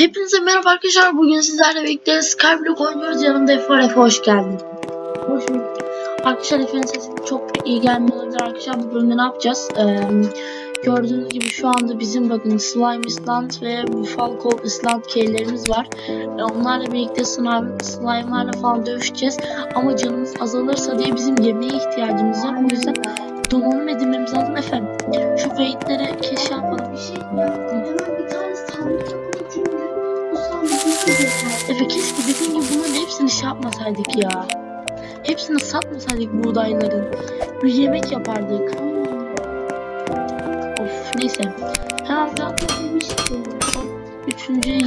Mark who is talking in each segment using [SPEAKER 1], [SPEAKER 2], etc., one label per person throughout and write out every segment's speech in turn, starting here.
[SPEAKER 1] Hepinize merhaba arkadaşlar. Bugün sizlerle birlikte Skyblock oynuyoruz. Yanımda Efe var. Hoş geldin.
[SPEAKER 2] Hoş bulduk.
[SPEAKER 1] Arkadaşlar Efe'nin sesi çok iyi gelmiyor olabilir arkadaşlar. Bu bölümde ne yapacağız? Ee, gördüğünüz gibi şu anda bizim bakın Slime Island ve Falco Island keylerimiz var. Ee, onlarla birlikte slime, slime'larla falan dövüşeceğiz. Ama canımız azalırsa diye bizim yemeğe ihtiyacımız var. O yüzden donanım edinmemiz lazım efendim. Şu weight'lere keşke yapalım.
[SPEAKER 2] Bir şey ya.
[SPEAKER 1] Efe keşke dediğin gibi bunların hepsini şey yapmasaydık ya. Hepsini satmasaydık buğdayların. Bir yemek yapardık. Of neyse. Hemen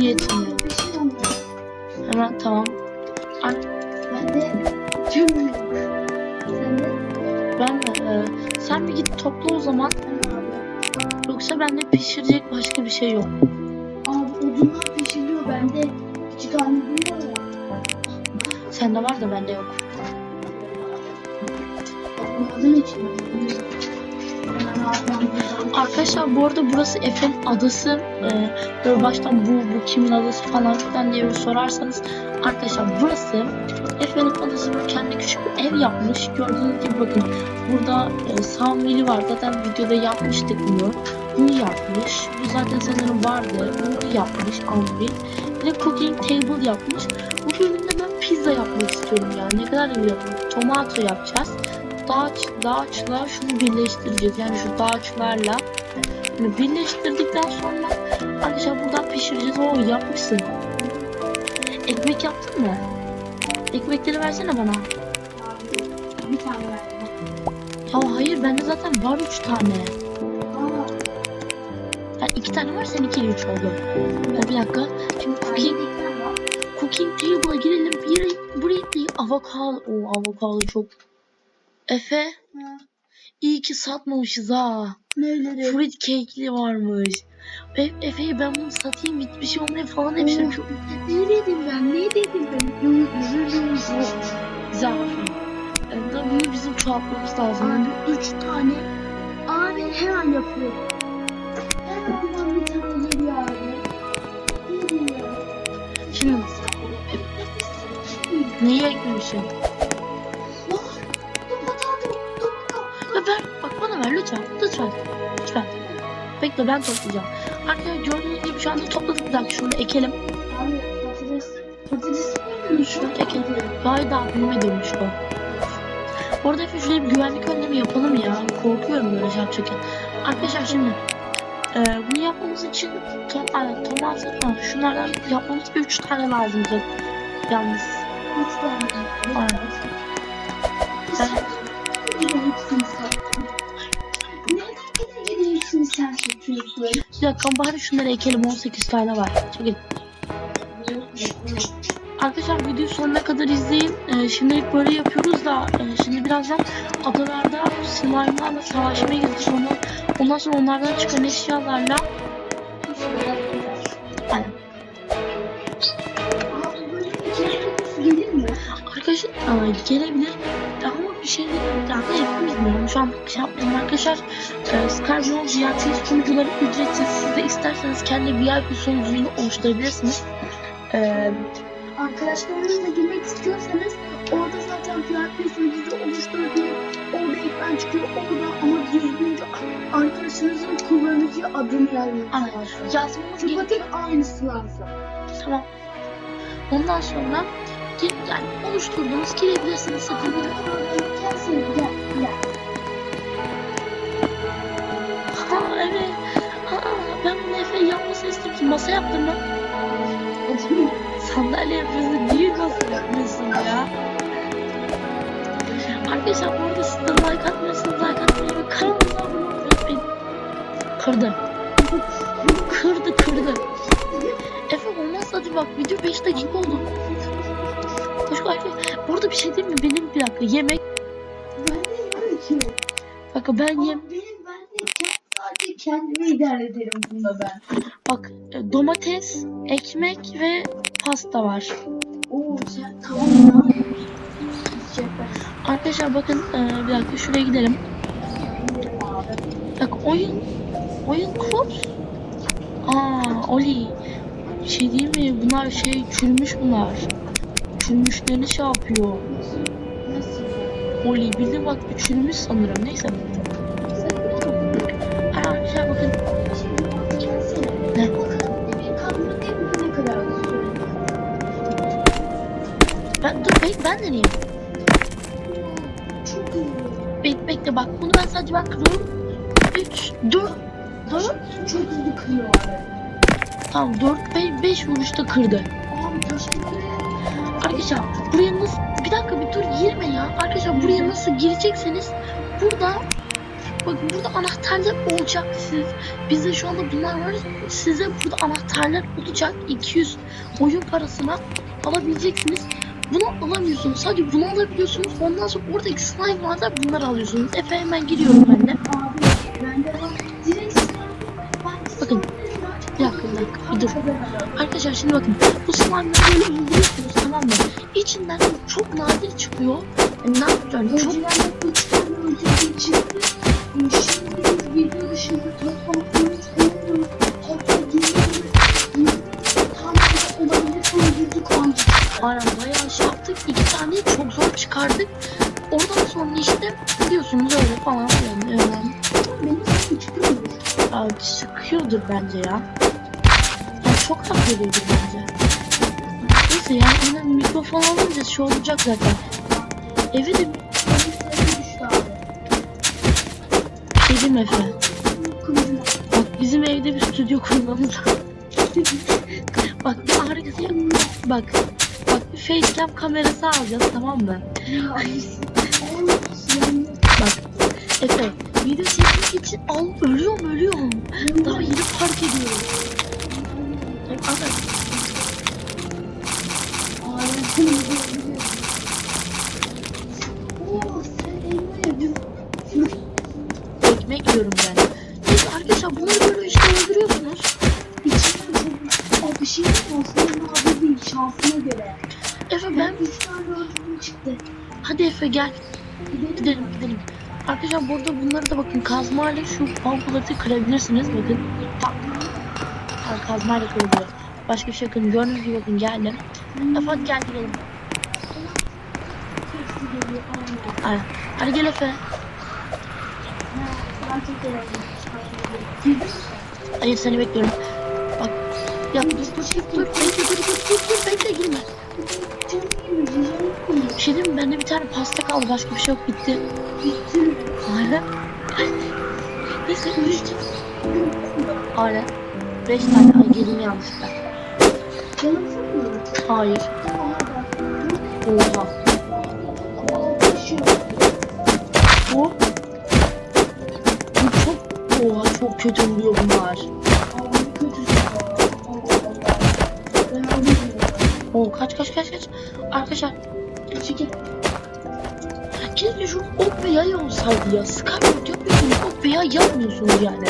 [SPEAKER 1] yetmiyor.
[SPEAKER 2] Bir şey olmaz.
[SPEAKER 1] Hemen tamam. Ay,
[SPEAKER 2] Ben de tüm Sen de?
[SPEAKER 1] ben de, e, sen bir git topla o zaman. Yoksa bende pişirecek başka bir şey yok. Sende var da bende yok. Arkadaşlar bu arada burası Efe'nin adası. Ee, böyle baştan bu, bu kimin adası falan filan diye sorarsanız. Arkadaşlar burası Efe'nin adası böyle kendi küçük bir ev yapmış. Gördüğünüz gibi bakın burada e, Samveli var. Zaten videoda yapmıştık bunu. Bunu yapmış. Bu zaten sanırım vardı. Bunu yapmış Anvil. Bir de cooking table yapmış. Pizza yapmak istiyorum yani. Ne kadar yapalım. Tomato yapacağız dağaç, dağaçla şunu birleştireceğiz. Yani şu dağaçlarla bunu birleştirdikten sonra arkadaşlar buradan pişireceğiz. Oo yapmışsın. Ekmek yaptın mı? Ekmekleri versene bana.
[SPEAKER 2] Bir tane verdim.
[SPEAKER 1] Ya hayır bende zaten var 3 tane.
[SPEAKER 2] Aa.
[SPEAKER 1] Ya 2 tane var seninki 3 oldu. Ya bir dakika. Şimdi cooking.
[SPEAKER 2] Cooking
[SPEAKER 3] table'a girelim. Avokado. Oo avokado çok. Efe
[SPEAKER 2] Ha.
[SPEAKER 3] iyi ki satmamışız ha.
[SPEAKER 2] Neleri?
[SPEAKER 3] Fruit cake'li varmış. E, Efe'ye ben bunu satayım bir şey olmaya falan demiştim. Çok
[SPEAKER 2] Ne dedim ben? Ne dedim ben? Yok, üzüldüm.
[SPEAKER 3] E, da bunu bizim çoğaltmamız lazım.
[SPEAKER 2] Abi üç tane. Abi hemen yapıyorum. Hemen bir tane geliyor abi.
[SPEAKER 3] Şimdi neyi eklemişim?
[SPEAKER 2] Bak, tomat aldım, tomat aldım.
[SPEAKER 3] Ve ver, bak bana ver lütfen. Lütfen. Lütfen. Bekle ben toplayacağım. Arkadaşlar gördüğünüz gibi şu anda topladık. Bir dakika şunu ekelim.
[SPEAKER 2] Abi patates, patates mi
[SPEAKER 3] Şunu ekelim. Da büyüme dönmüş bu. Orada Efe şuraya bir güvenlik önlemi yapalım ya. Korkuyorum böyle şey yapacakken. Arkadaşlar şimdi e, bunu yapmamız için ay, tomat ha, şunlardan yapmamız 3 tane lazım. Yalnız.
[SPEAKER 2] Bir
[SPEAKER 3] dakika bari şunları ekelim 18 tane var. Çekil. Arkadaşlar videoyu sonuna kadar izleyin. Ee, şimdilik böyle yapıyoruz da e, şimdi birazdan adalarda slime'larla savaşmaya gideceğiz onu. Ondan sonra onlardan çıkan eşyalarla gelebilir ama bir şey. Yani hepimiz bilmiyorum. Şu an şey yapmayalım arkadaşlar. E, Skyblog VIP sunucuları ücretsiz. Siz de isterseniz kendi VIP sunucunu oluşturabilirsiniz. Ee,
[SPEAKER 2] Arkadaşlarınızla girmek istiyorsanız orada zaten VIP sunucuda oluşturabilir. Orada ekran çıkıyor orada ama düzgünce arkadaşınızın kullanıcı adını yazmanız lazım.
[SPEAKER 3] yazmamız
[SPEAKER 2] Çünkü aynısı lazım.
[SPEAKER 3] Tamam. Ondan sonra yani oluşturduğunuz
[SPEAKER 2] gel gel.
[SPEAKER 3] Ha evet. Ha, ben bunu Efe yapmasını istemiştim. Masa yaptım ben. Sandalye yapıyorsun. Niye masa yapmıyorsun ya? Arkadaşlar bu arada siz de like atmıyorsunuz. Like atmayı ve kanalımıza abone olmayı. Kırdı. Kırdı kırdı. Efe olmaz hadi bak video 5 dakika oldu. Koş. Burada bir şey değil mi? Benim bir dakika yemek.
[SPEAKER 2] Ben de ki.
[SPEAKER 3] Bak ben yem.
[SPEAKER 2] Benim ben de sadece kendimi idare ederim bunda ben.
[SPEAKER 3] Bak e, domates, ekmek ve pasta var.
[SPEAKER 2] Oo sen tamam ya.
[SPEAKER 3] Arkadaşlar bakın e, bir dakika şuraya gidelim. Bak oyun oyun kod. Aa Oli.
[SPEAKER 1] şey değil mi? Bunlar şey çürümüş bunlar. Çürümüşlerini şey yapıyor.
[SPEAKER 2] Nasıl?
[SPEAKER 1] Oli bildi bak bir çürümüş sanırım. Neyse. Arkadaşlar bakın. Ne? Ben, dur bek ben deneyeyim. Bek, bekle bak bunu ben sadece ben kırıyorum. 3, 4, 4.
[SPEAKER 2] Çok hızlı kırıyor abi.
[SPEAKER 1] Tamam 4, 5, 5 vuruşta kırdı.
[SPEAKER 2] Abi teşekkür ederim.
[SPEAKER 1] Arkadaşlar buraya nasıl bir dakika bir dur girme ya. Arkadaşlar buraya nasıl girecekseniz burada bak burada anahtarlar olacak siz. Bizde şu anda bunlar var. Size burada anahtarlar olacak. 200 oyun parasına alabileceksiniz. Bunu alamıyorsunuz. Sadece bunu alabiliyorsunuz. Ondan sonra oradaki slime varlar bunları alıyorsunuz. Efe hemen giriyorum ben de.
[SPEAKER 2] Abi bende var.
[SPEAKER 1] Dur. Arkadaşlar şimdi bakın. Bu slime'ları böyle indiriyorsunuz tamam mı? İçinden çok nadir çıkıyor. Yani ne yapacağım? Çok
[SPEAKER 2] Önceden de 3 tane önceki çıktı. Şimdi biz video dışında toplam 13 oynuyoruz. Hatta geliyoruz. Tam da olabilir yüzük aldık.
[SPEAKER 1] Aynen bayağı şey yaptık. İki tane çok zor çıkardık. Oradan sonra işte biliyorsunuz öyle falan filan. Öyle.
[SPEAKER 2] Benim de çıkıyormuş.
[SPEAKER 1] Abi sıkıyordur bence ya. Çok geliyordur bence. Neyse yani yine mikrofon alınca şey olacak zaten. Evi de diyeyim Efe. Bak bizim evde bir stüdyo kurmamız. Bak bir arkası bak. Bak bir facecam kamerası alacağız tamam mı? Bak Efe video çekmek için al ölüyorum ölüyorum. Daha yeni fark ediyorum. Ama ekmek yiyorum ben. Neyse arkadaşlar bunları böyle işte öldürüyorsunuz.
[SPEAKER 2] Bir şey aslında abi değil şansına göre.
[SPEAKER 1] Efe
[SPEAKER 2] Ben 3 tane öldürdüm çıktı.
[SPEAKER 1] hadi Efe gel
[SPEAKER 2] Gidelim.
[SPEAKER 1] gidelim gidelim. Arkadaşlar burada bunları da bakın kazmayla şu pampulatı kırabilirsiniz bakın. Tak. Kazmayla kırılıyor. Başka bir şey bakın gördüğünüz gibi bakın geldim. Efe hadi gel gidelim.
[SPEAKER 2] Aynen.
[SPEAKER 1] Hadi gel Efe. Hayır seni bekliyorum. Bak. Ya dur dur bekle dur dur dur dur bekle girme. Bir şey diyeyim mi? Bende bir tane pasta kaldı başka bir şey yok bitti.
[SPEAKER 2] Bitti.
[SPEAKER 1] Aynen. Neyse. Aynen. Beş tane. Ay girdim yanlışlıkla. Hayır. Oha. Bu. Bu çok. Oha çok kötü oluyor bunlar. Oo kaç kaç kaç kaç. Arkadaşlar.
[SPEAKER 2] Çekil.
[SPEAKER 1] Keşke şu ok ve yay olsaydı ya. Skyward yapıyorsunuz ok ve yay yapmıyorsunuz yani.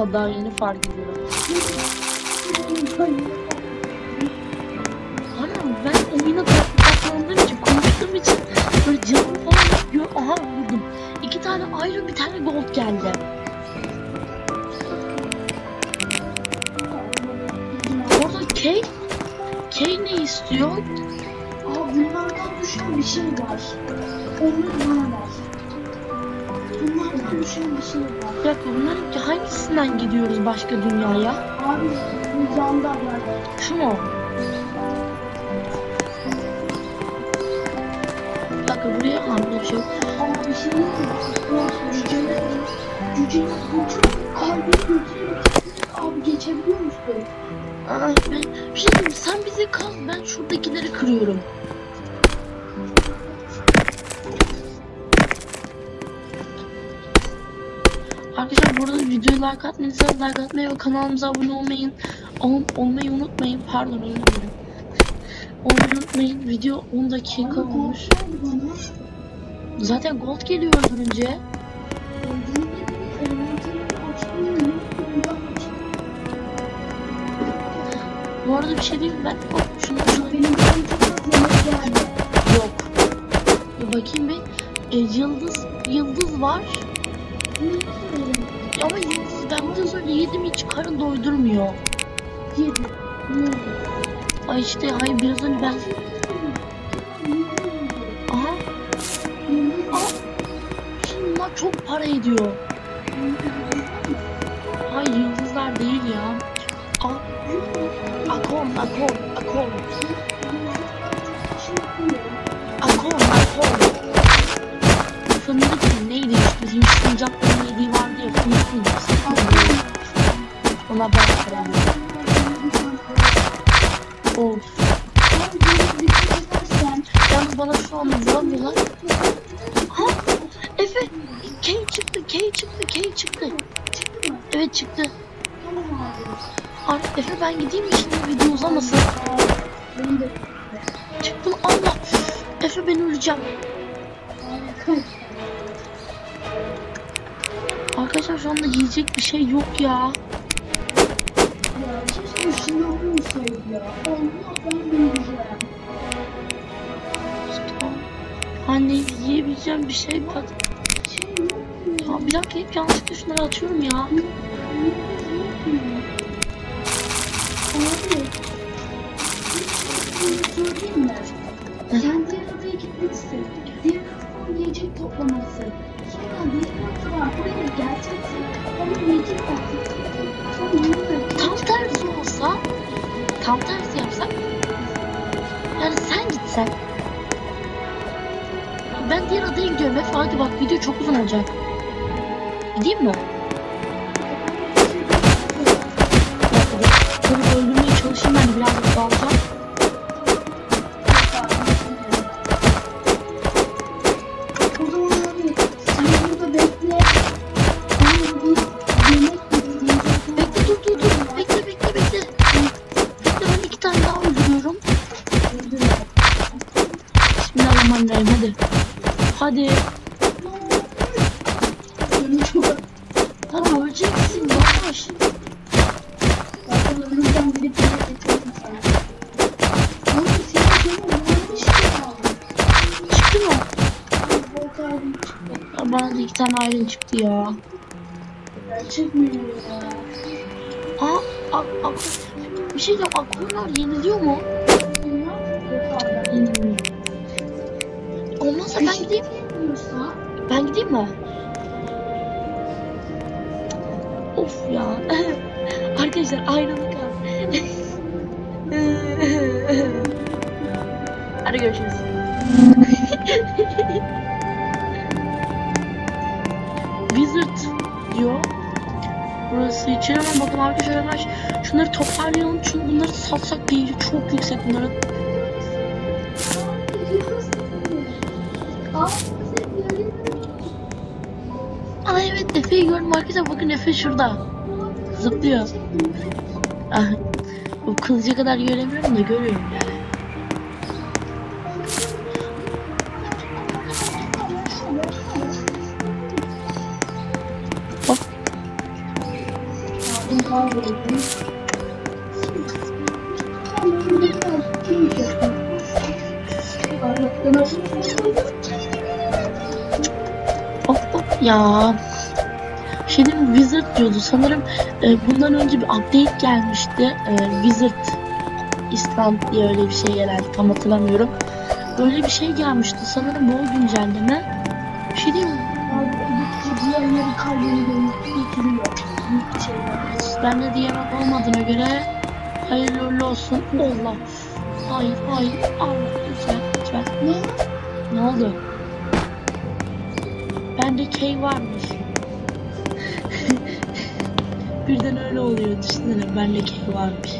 [SPEAKER 1] Oha daha yeni fark ediyorum. Anam ben oyuna taklandığım için konuştuğum için böyle canım falan yapıyor. Aha vurdum. İki tane iron bir tane gold geldi. Orada Kate Kate ne istiyor?
[SPEAKER 2] Aa bunlardan düşen bir şey var. Onu bana ver. Düşen bir şey var.
[SPEAKER 1] Bir dakika bunların hangisinden gidiyoruz başka dünyaya?
[SPEAKER 2] Abi yanda var.
[SPEAKER 1] Şu mu? Bir dakika buraya yok.
[SPEAKER 2] Ama bir şey yok. O cüceler, cüceler bütün kalbi götürüyor. Abi geçebiliyor musun?
[SPEAKER 1] Ay ben bir şey diyeyim sen bizi kal ben şuradakileri kırıyorum. bu arada like atmayınızı, like atmayı ve kanalımıza abone olmayın. Ol, olmayı unutmayın. Pardon özür dilerim. Olmayı unutmayın. Video 10 dakika olmuş. Zaten gold geliyor öldürünce.
[SPEAKER 2] Bu
[SPEAKER 1] arada bir şey değil mi? Ben oh, şunu
[SPEAKER 2] benim
[SPEAKER 1] Yok. Bir bakayım bir. E, yıldız yıldız var. Ama ben biraz önce yedim hiç karın doydurmuyor.
[SPEAKER 2] Yedi. Ne oldu?
[SPEAKER 1] Ay işte hayır biraz önce ben aha şimdi bunlar çok para ediyor. Ay yıldızlar değil ya. Aa akon akon akon akon akon. Fındık neydi bizim sincapların yediği Ona ediyorum. Of. Yalnız bana şu an vuramıyorlar. Ha? Efe. K çıktı, K çıktı, K çıktı. Evet çıktı. Ar Efe ben gideyim mi şimdi video uzamasın? Çıktım Allah. Efe ben öleceğim. Arkadaşlar şu anda yiyecek bir şey yok ya.
[SPEAKER 2] Ya keşke şunu olsaydı ya. Allah ben bileceğim.
[SPEAKER 1] Anne yiyebileceğim bir şey bak.
[SPEAKER 2] Şey yok mu?
[SPEAKER 1] Ya bir dakika hep yanlışlıkla şunları atıyorum ya.
[SPEAKER 2] Abi. Toplaması. Sonra diğer adadan buraya geleceksin. Sonra yemek
[SPEAKER 1] Tam tersi olsa, tam tersi yapsak. Yani sen gitsen. Ben diğer adaya gidiyorum Efe hadi bak video çok uzun olacak. Gideyim mi?
[SPEAKER 2] Gerçek mi ya?
[SPEAKER 1] Aa, ak, ak, bir şey diyeceğim. Aklımlar yeniliyor mu? Yeniliyor. Olmazsa ben gideyim. Ben gideyim mi? Of ya. Arkadaşlar ayrılık abi. Hadi görüşürüz. Wizard diyor. Burası için hemen bakın arkadaşlar şunları toparlayalım çünkü bunları satsak değeri çok yüksek bunların. Aa evet Efe'yi gördüm arkadaşlar bakın Efe şurada. Zıplıyor. Ah, o kılıca kadar göremiyorum da görüyorum yani. Ya. Şey mi? Wizard diyordu. Sanırım e, bundan önce bir update gelmişti. E, Wizard İslam diye öyle bir şey geldi. Tam hatırlamıyorum. Böyle bir şey gelmişti. Sanırım bu güncelleme. Bir şey mi?
[SPEAKER 2] Diğerleri kalbini götürüyor. Büyük şeyler.
[SPEAKER 1] Bende diğer yemek olmadığına göre hayırlı uğurlu olsun. Allah. Hayır hayır. Allah lütfen lütfen.
[SPEAKER 2] Ne?
[SPEAKER 1] Ne oldu? Bende K varmış. Birden öyle oluyor düşünsene bende K varmış.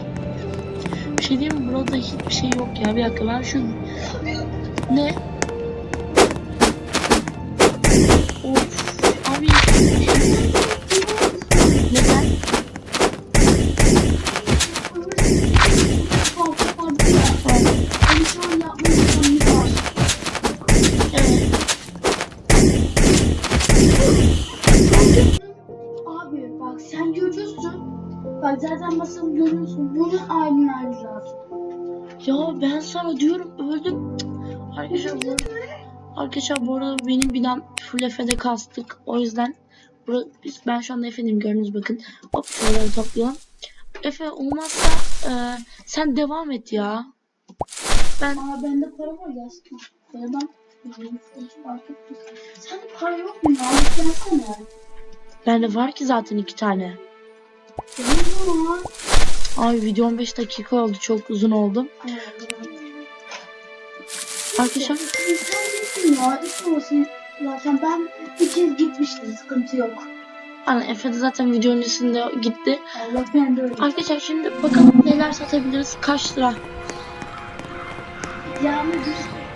[SPEAKER 1] Bir şey diyeyim mi? Burada hiçbir şey yok ya. Bir dakika ben şu... Ne?
[SPEAKER 2] Ya
[SPEAKER 1] ben sana diyorum öldüm. Arkadaşlar bu, arkadaşlar bu arada benim binam full Efe'de kastık. O yüzden bura, biz, ben şu anda Efe'nim gördünüz bakın. Hop şuraları toplayalım. Efe olmazsa e, sen devam et ya. Ben
[SPEAKER 2] Aa bende para var fark etmez. Sende para yok mu ya? Gelsene.
[SPEAKER 1] bende var ki zaten iki tane.
[SPEAKER 2] Benim var.
[SPEAKER 1] Ay video 15 dakika oldu çok uzun oldu. Arkadaşlar
[SPEAKER 2] ya. Zaten ben bir kez gitmiştim. Sıkıntı yok.
[SPEAKER 1] Ana Efe de zaten video öncesinde gitti.
[SPEAKER 2] Allah ben.
[SPEAKER 1] Arkadaşlar şimdi bakalım neler satabiliriz. Kaç lira?
[SPEAKER 2] Yani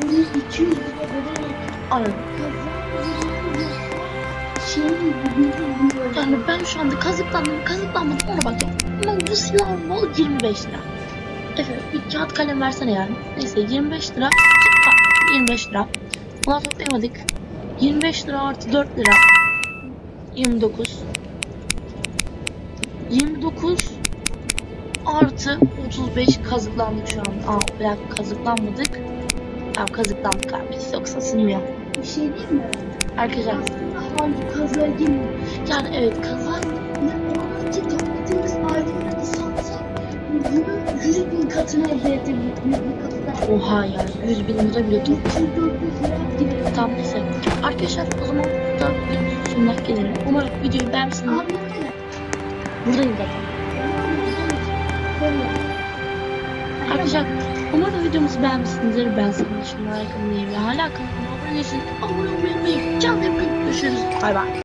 [SPEAKER 2] bunu 200 lira vererek
[SPEAKER 1] Aynen. Yani ben şu anda kazıklandım, kazıklanmadım ona bakacağım. Ama bu silahın bol 25 lira. Efe bir kağıt kalem versene yani. Neyse 25 lira. Ha, 25 lira. Bunlar toplayamadık. 25 lira artı 4 lira. 29. 29 artı 35 kazıklandık şu an. Aa bırak kazıklanmadık. Tamam kazıklandık abi. Yoksa sınmıyor.
[SPEAKER 2] Bir şey değil mi?
[SPEAKER 1] Arkadaşlar
[SPEAKER 2] hangi kazığa girmiyor.
[SPEAKER 1] yani evet kazı
[SPEAKER 2] 100 bin katına elde edebiliriz. 100 bin katına.
[SPEAKER 1] Oha ya 100 bin lira bile.
[SPEAKER 2] 300 400 lira gibi.
[SPEAKER 1] Tamam neyse. Arkadaşlar o zaman da videomuzun sonuna gelelim. Umarım videoyu beğenmişsiniz.
[SPEAKER 2] Abi ne?
[SPEAKER 1] Buradayım zaten. Arkadaşlar umarım videomuzu beğenmişsinizdir. Ben senin için like ve hala kanalıma abone değilseniz abone olmayı unutmayın. Canlı yapın. Görüşürüz. Bay bay.